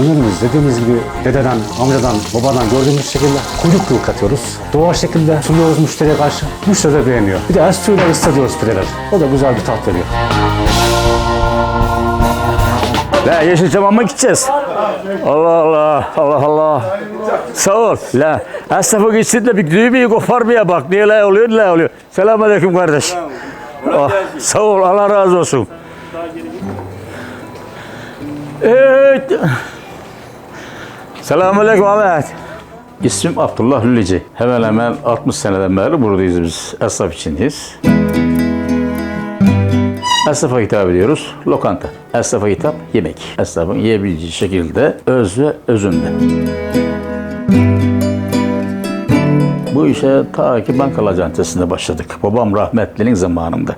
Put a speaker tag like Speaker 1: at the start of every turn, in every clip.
Speaker 1: Dönerimiz dediğimiz gibi dededen, amcadan, babadan gördüğümüz şekilde kuyruk kuyruk katıyoruz. Doğal şekilde sunuyoruz müşteriye karşı. Müşteri de beğeniyor. Bir de el suyuyla ıslatıyoruz pideler. O da güzel bir tat veriyor.
Speaker 2: La Yeşilçam'a gideceğiz? Allah Allah, Allah Allah. Sağ ol. La, esnafa gitsin de bir düğmeyi koparmaya bak. Niye la oluyor, la oluyor. Selamünaleyküm kardeş. Ah, sağ ol, Allah razı olsun. Evet. Selamünaleyküm Ahmet. İsmim Abdullah Lülici. Hemen hemen 60 seneden beri buradayız biz. Esnaf içindeyiz. Esnafa hitap ediyoruz. Lokanta. Esnafa hitap yemek. Esnafın yiyebileceği şekilde öz ve özünde. Bu işe ta ki Bankalar Caddesi'nde başladık. Babam rahmetlinin zamanında.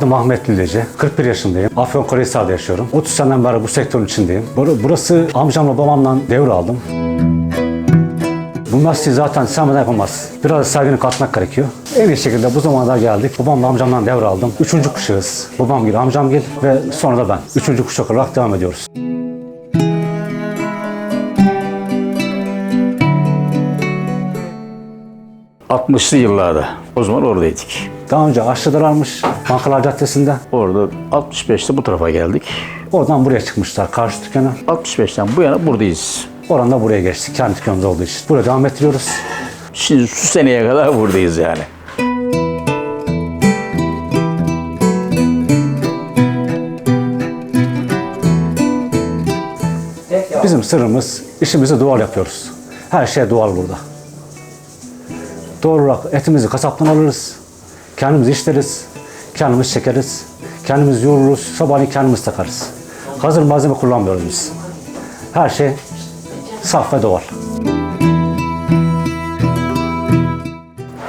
Speaker 1: Adım Ahmet Lileci. 41 yaşındayım. Afyonkarahisar'da yaşıyorum. 30 seneden beri bu sektörün içindeyim. Bur- Burası amcamla babamla devraldım. Bu mesleği zaten sevmeden yapamaz. Biraz da sevgini katmak gerekiyor. En iyi şekilde bu zamana geldik. Babamla amcamdan devraldım. Üçüncü kuşağız. Babam gel, amcam gel ve sonra da ben. Üçüncü kuşak olarak devam ediyoruz.
Speaker 2: Hı. 60'lı yıllarda. O zaman oradaydık.
Speaker 1: Daha önce aşçılarmış Bankalar Caddesi'nde.
Speaker 2: Orada 65'te bu tarafa geldik.
Speaker 1: Oradan buraya çıkmışlar karşı dükkana.
Speaker 2: 65'ten bu yana buradayız.
Speaker 1: Oradan da buraya geçtik. Kendi dükkanımız olduğu için. Buraya devam ettiriyoruz.
Speaker 2: Şimdi şu seneye kadar buradayız yani.
Speaker 1: Bizim sırrımız işimizi doğal yapıyoruz. Her şey doğal burada. Doğal olarak etimizi kasaptan alırız. Kendimiz işleriz. Kendimiz çekeriz. Kendimiz yoğururuz. Sabahleyin kendimiz takarız. Hazır malzeme kullanmıyoruz biz. Her şey saf ve doğal.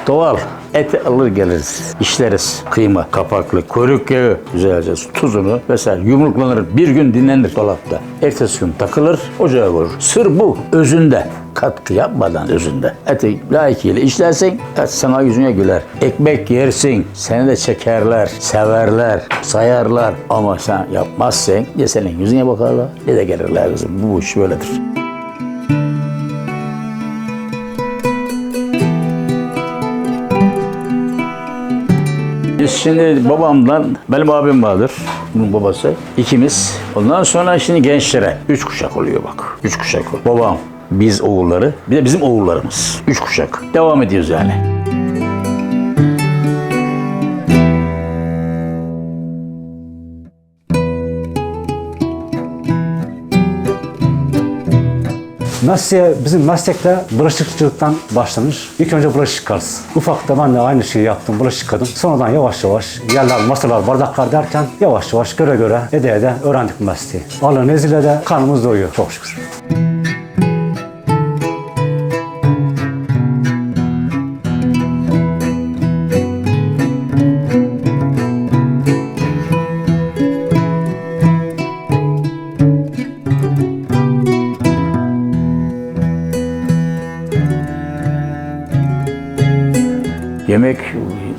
Speaker 2: Doğal. Eti alır geliriz. işleriz. Kıyma, kapaklı, kuyruk yağı, güzelce tuzunu vesaire yumruklanır. Bir gün dinlenir dolapta. Ertesi gün takılır, ocağa koyulur. Sır bu. Özünde. Katkı yapmadan özünde. Eti layıkıyla işlersin, et sana yüzüne güler. Ekmek yersin, seni de çekerler, severler, sayarlar. Ama sen yapmazsan ya senin yüzüne bakarlar ya da gelirler kızım. Bu iş böyledir. Biz şimdi babamdan, benim abim vardır, bunun babası. ikimiz. Ondan sonra şimdi gençlere, üç kuşak oluyor bak. Üç kuşak. Babam, biz oğulları, bir de bizim oğullarımız. Üç kuşak. Devam ediyoruz yani.
Speaker 1: Mesleğe, bizim meslekte bulaşıkçılıktan başlanır. İlk önce bulaşık yıkarız. Ufakta ben de aynı şeyi yaptım, bulaşık yıkadım. Sonradan yavaş yavaş yerler, masalar, bardaklar derken yavaş yavaş göre göre, ede ede öğrendik mesleği. Allah'ın izniyle de karnımız doyuyor çok şükür.
Speaker 2: Yemek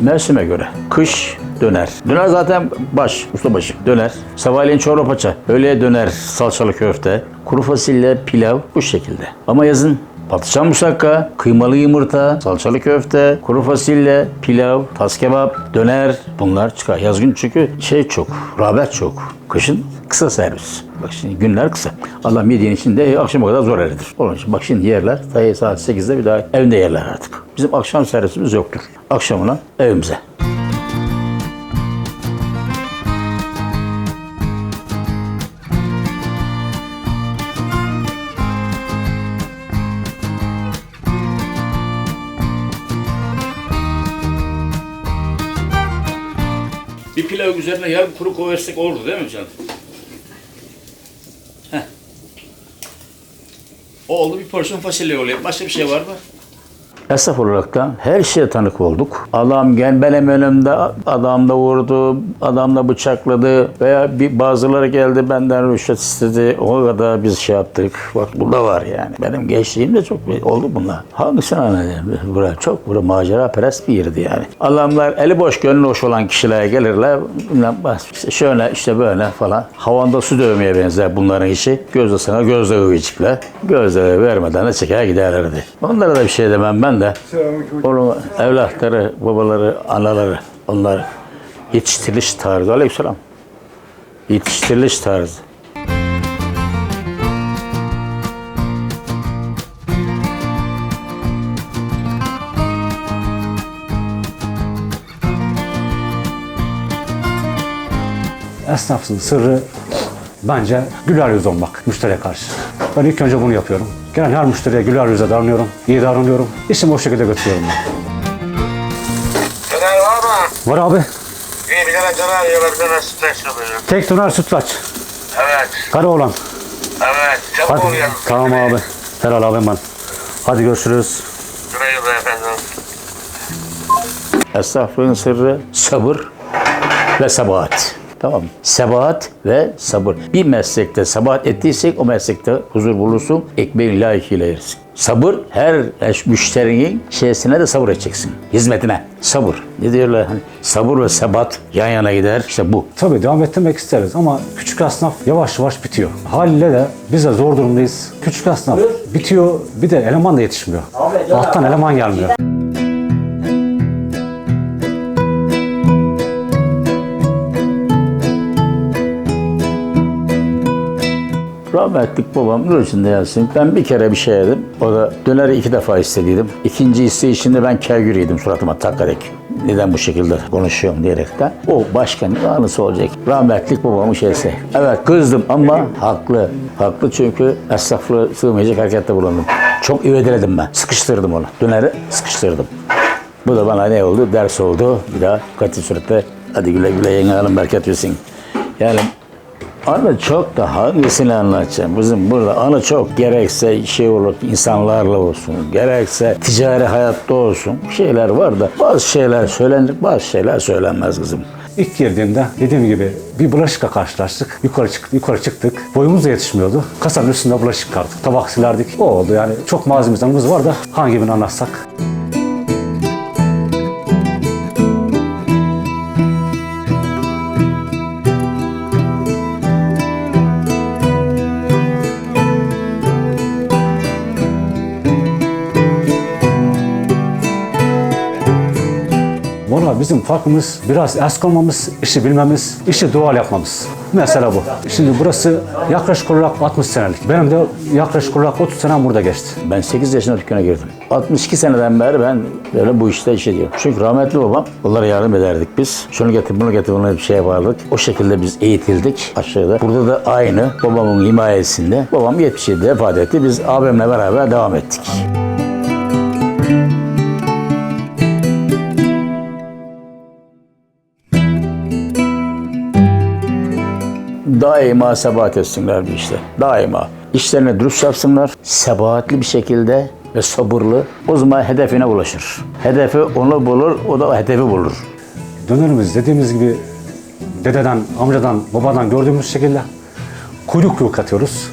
Speaker 2: mevsime göre. Kış döner. Döner zaten baş, usta başı döner. Sabahleyin çorba paça. Öğleye döner salçalı köfte. Kuru fasulye, pilav bu şekilde. Ama yazın patlıcan musakka, kıymalı yumurta, salçalı köfte, kuru fasulye, pilav, tas kebap, döner bunlar çıkar. Yazgın çünkü şey çok, rağbet çok. Kışın kısa servis. Bak şimdi günler kısa. Allah midyenin içinde e, akşama kadar zor eridir. Onun için bak şimdi yerler dayı saat 8'de bir daha evinde yerler artık. Bizim akşam servisimiz yoktur. Akşamına evimize. Bir pilav üzerine yarım kuru koversek olurdu değil mi canım? Heh. O oldu bir porsiyon fasulye oluyor. Başka bir şey var mı? Esnaf olarak da her şeye tanık olduk. Adam gel benim önümde adam da vurdu, adam da bıçakladı veya bir bazıları geldi benden rüşvet istedi. O kadar biz şey yaptık. Bak burada var yani. Benim gençliğimde çok oldu bunlar. Hangisini anlayayım? Burası çok burada macera perest bir yerdi yani. Adamlar eli boş gönlü hoş olan kişilere gelirler. Bilmem, şöyle işte böyle falan. Havanda su dövmeye benzer bunların işi. Gözde sana gözde övücükler. Gözde vermeden de çeker giderlerdi. Onlara da bir şey demem ben de. Onun evlatları, babaları, anaları onlar yetiştiriliş tarzı. Aleykümselam. Yetiştiriliş tarzı.
Speaker 1: Esnafın sırrı bence güler yüz olmak müşteriye karşı. Ben ilk önce bunu yapıyorum. Gelen her müşteriye güler yüzle davranıyorum, iyi davranıyorum. İşimi o şekilde götürüyorum ben.
Speaker 3: Caner var mı?
Speaker 1: Var abi.
Speaker 3: İyi bir tane Caner yiyorlar, bir tane stres yapıyor.
Speaker 1: Tek döner sütlaç.
Speaker 3: Evet,
Speaker 1: Kara olan.
Speaker 3: evet. Çabuk
Speaker 1: Hadi.
Speaker 3: ol yalnız.
Speaker 1: Tamam abi. Helal abim ben. Hadi görüşürüz.
Speaker 3: Güle güle efendim.
Speaker 2: Esnaflığın sırrı sabır ve sabahat. Tamam mı? Sebahat ve sabır. Bir meslekte sebahat ettiysek o meslekte huzur bulursun. Ekmeğin layıkıyla yersin. Sabır her müşterinin şeysine de sabır edeceksin. Hizmetine. Sabır. Ne diyorlar? Hani sabır ve sebat yan yana gider. İşte bu.
Speaker 1: Tabii devam ettirmek isteriz ama küçük esnaf yavaş yavaş bitiyor. Haliyle de biz de zor durumdayız. Küçük esnaf bitiyor bir de eleman da yetişmiyor. Alttan eleman gelmiyor.
Speaker 2: Rahmetlik babam nur içinde. Ben bir kere bir şey yedim. O da döneri iki defa istediydim. İkinci isteyişinde ben kergür yedim suratıma takarak. Neden bu şekilde konuşuyorum diyerekten. O başka ne anısı olacak? Rahmetlik babamın şeysi. Evet kızdım ama haklı. Haklı çünkü esnaflığı sığmayacak harekette bulundum. Çok ivediledim ben. Sıkıştırdım onu. Döneri sıkıştırdım. Bu da bana ne oldu? Ders oldu. Bir daha katı surette hadi güle güle yenge hanım bereket versin. Yani Anı çok da hangisini anlatacağım? Bizim burada anı çok. Gerekse şey olur insanlarla olsun. Gerekse ticari hayatta olsun. Şeyler var da bazı şeyler söylenir, bazı şeyler söylenmez kızım.
Speaker 1: İlk girdiğimde dediğim gibi bir bulaşıkla karşılaştık. Yukarı çıktık, yukarı çıktık. Boyumuz da yetişmiyordu. Kasanın üstünde bulaşık çıkardık. Tabak silerdik. O oldu yani. Çok malzememiz var da hangi birini anlatsak. Bizim farkımız biraz eski olmamız, işi bilmemiz, işi doğal yapmamız. Mesela bu. Şimdi burası yaklaşık olarak 60 senelik. Benim de yaklaşık olarak 30 senem burada geçti.
Speaker 2: Ben 8 yaşında dükkana girdim. 62 seneden beri ben böyle bu işte iş ediyorum. Çünkü rahmetli babam onlara yardım ederdik biz. Şunu getir bunu getir bunu bir şey yapardık. O şekilde biz eğitildik aşağıda. Burada da aynı babamın himayesinde. Babam 77'de vefat etti. Biz abimle beraber devam ettik. Daima sebat etsinler bir işte. Daima. İşlerini dürüst yapsınlar. Sebahatli bir şekilde ve sabırlı. O zaman hedefine ulaşır. Hedefi onu bulur, o da hedefi bulur.
Speaker 1: Dönerimiz dediğimiz gibi dededen, amcadan, babadan gördüğümüz şekilde kuyruk kuyruk katıyoruz.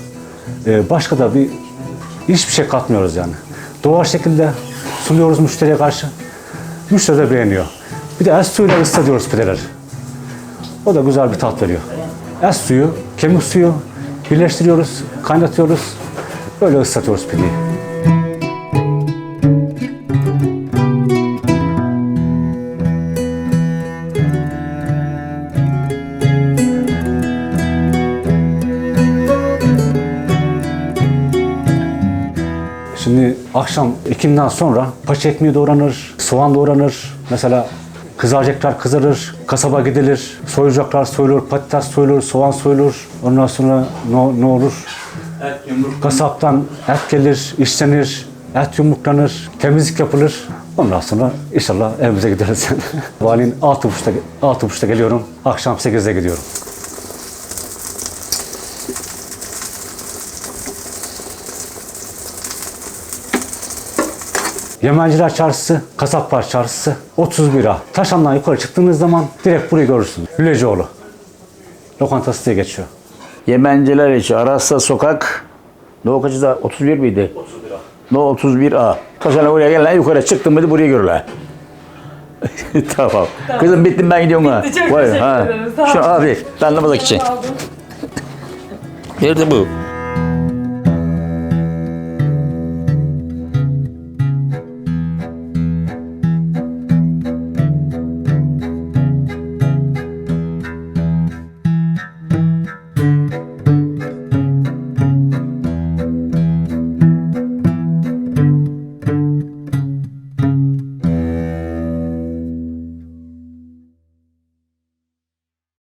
Speaker 1: Ee, başka da bir hiçbir şey katmıyoruz yani. Doğal şekilde sunuyoruz müşteriye karşı. Müşteri de beğeniyor. Bir de es suyuyla ıslatıyoruz pideleri. O da güzel bir tat veriyor. Es suyu, kemik suyu birleştiriyoruz, kaynatıyoruz. Böyle ıslatıyoruz pideyi. Şimdi akşam ikinden sonra paça ekmeği doğranır, soğan doğranır. Mesela kızaracaklar kızarır, kasaba gidilir, soyulacaklar soyulur, patates soyulur, soğan soyulur. Ondan sonra ne, ne olur? Kasaptan et gelir, işlenir, et yumruklanır, temizlik yapılır. Ondan sonra inşallah evimize gideriz. Valinin altı buçukta, altı buçukta geliyorum, akşam sekizde gidiyorum. Yemenciler Çarşısı, Kasaplar Çarşısı, 31 A. Taşan'dan yukarı çıktığınız zaman direkt burayı görürsünüz. Lülecioğlu. Lokantası diye geçiyor.
Speaker 2: Yemenciler içi Aras'ta sokak No kaçıda 31 miydi? 31 A. No 31 A. Taşana oraya gel lan yukarı çıktım mıydı buraya görür lan. tamam. Kızım bittim ben gidiyorum ha.
Speaker 4: Bitti, çok
Speaker 2: Vay,
Speaker 4: teşekkür
Speaker 2: ha.
Speaker 4: ederim, sağ
Speaker 2: Şu abi. Ben namaz için.
Speaker 4: Aldım.
Speaker 2: Nerede bu?